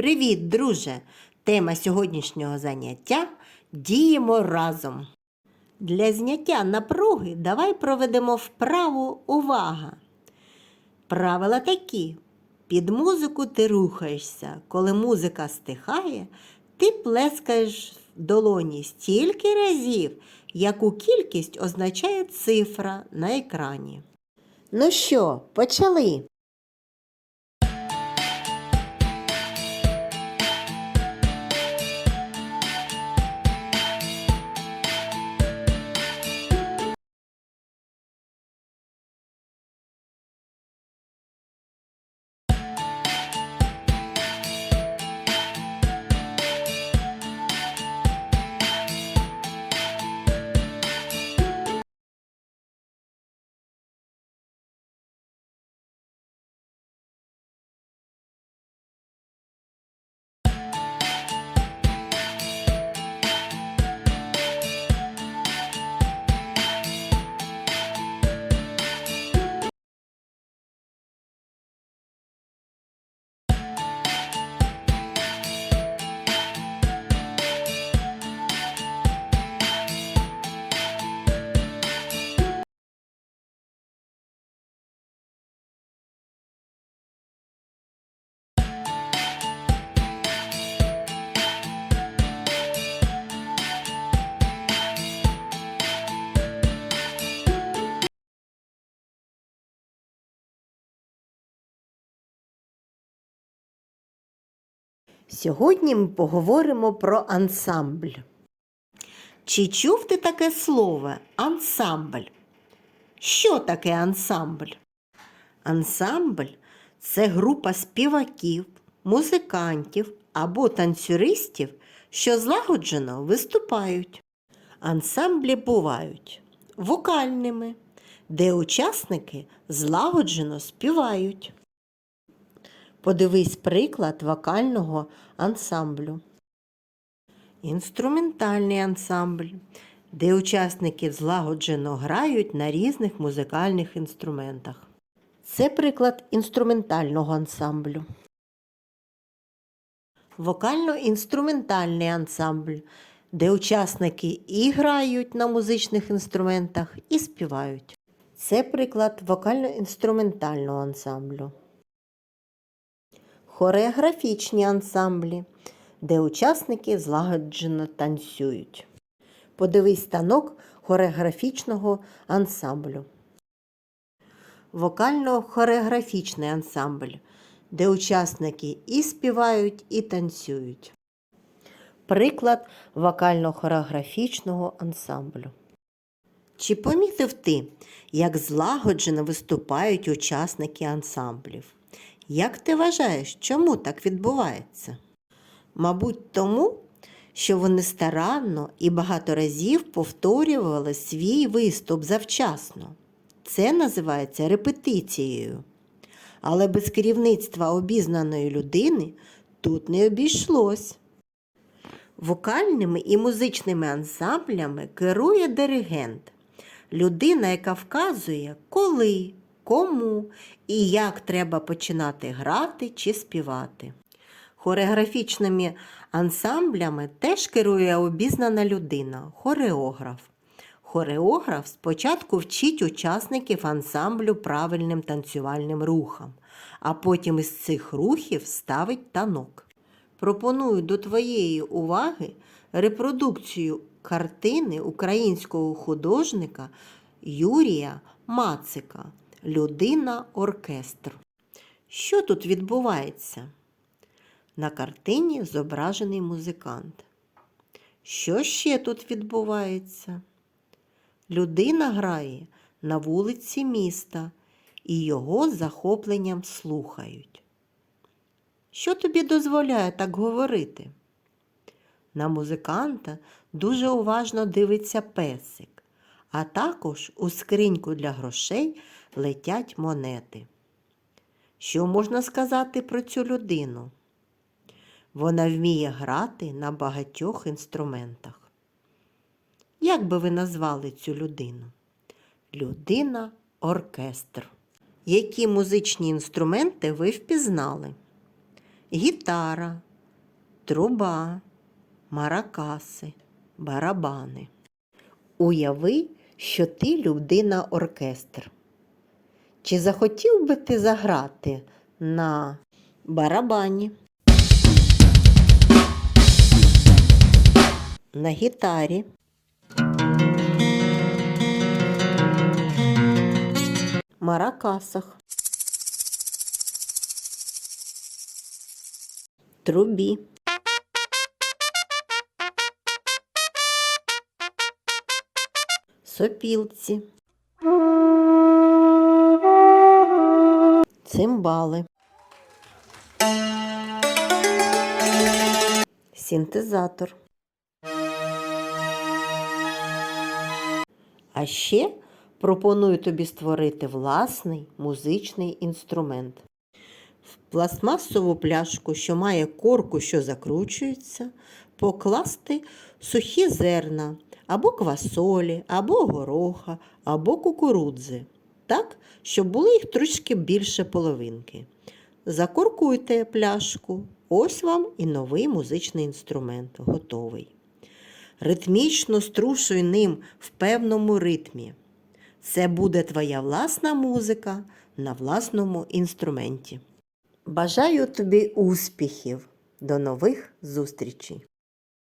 Привіт, друже! Тема сьогоднішнього заняття діємо разом. Для зняття напруги давай проведемо вправу увага. Правила такі: під музику ти рухаєшся. Коли музика стихає, ти плескаєш в долоні стільки разів, яку кількість означає цифра на екрані. Ну що, почали? Сьогодні ми поговоримо про ансамбль. Чи чув ти таке слово ансамбль? Що таке ансамбль? Ансамбль це група співаків, музикантів або танцюристів, що злагоджено виступають. Ансамблі бувають вокальними, де учасники злагоджено співають. Подивись приклад вокального ансамблю. Інструментальний ансамбль, де учасники злагоджено грають на різних музикальних інструментах. Це приклад інструментального ансамблю. Вокально-інструментальний ансамбль, де учасники і грають на музичних інструментах, і співають. Це приклад вокально-інструментального ансамблю хореографічні ансамблі, де учасники злагоджено танцюють. Подивись станок хореографічного ансамблю. Вокально-хореографічний ансамбль, де учасники і співають, і танцюють. Приклад вокально-хореографічного ансамблю. Чи помітив ти, як злагоджено виступають учасники ансамблів? Як ти вважаєш, чому так відбувається? Мабуть, тому, що вони старанно і багато разів повторювали свій виступ завчасно. Це називається репетицією. Але без керівництва обізнаної людини тут не обійшлось. Вокальними і музичними ансамблями керує диригент, людина, яка вказує, коли, кому і як треба починати грати чи співати. Хореографічними ансамблями теж керує обізнана людина хореограф. Хореограф спочатку вчить учасників ансамблю правильним танцювальним рухам, а потім із цих рухів ставить танок. Пропоную до твоєї уваги репродукцію картини українського художника Юрія Мацика Людина оркестр. Що тут відбувається? На картині зображений музикант. Що ще тут відбувається? Людина грає на вулиці міста і його захопленням слухають. Що тобі дозволяє так говорити? На музиканта дуже уважно дивиться песик, а також у скриньку для грошей летять монети. Що можна сказати про цю людину? Вона вміє грати на багатьох інструментах. Як би ви назвали цю людину? Людина оркестр. Які музичні інструменти ви впізнали? Гітара, труба, маракаси, барабани. Уяви, що ти людина оркестр. Чи захотів би ти заграти на барабані, на гітарі, маракасах, трубі, сопілці, цимбали, синтезатор. А ще пропоную тобі створити власний музичний інструмент. В пластмасову пляшку, що має корку, що закручується, покласти сухі зерна або квасолі, або гороха, або кукурудзи, так, щоб було їх трошки більше половинки. Закоркуйте пляшку. Ось вам і новий музичний інструмент готовий. Ритмічно струшуй ним в певному ритмі. Це буде твоя власна музика на власному інструменті. Бажаю тобі успіхів! До нових зустрічей!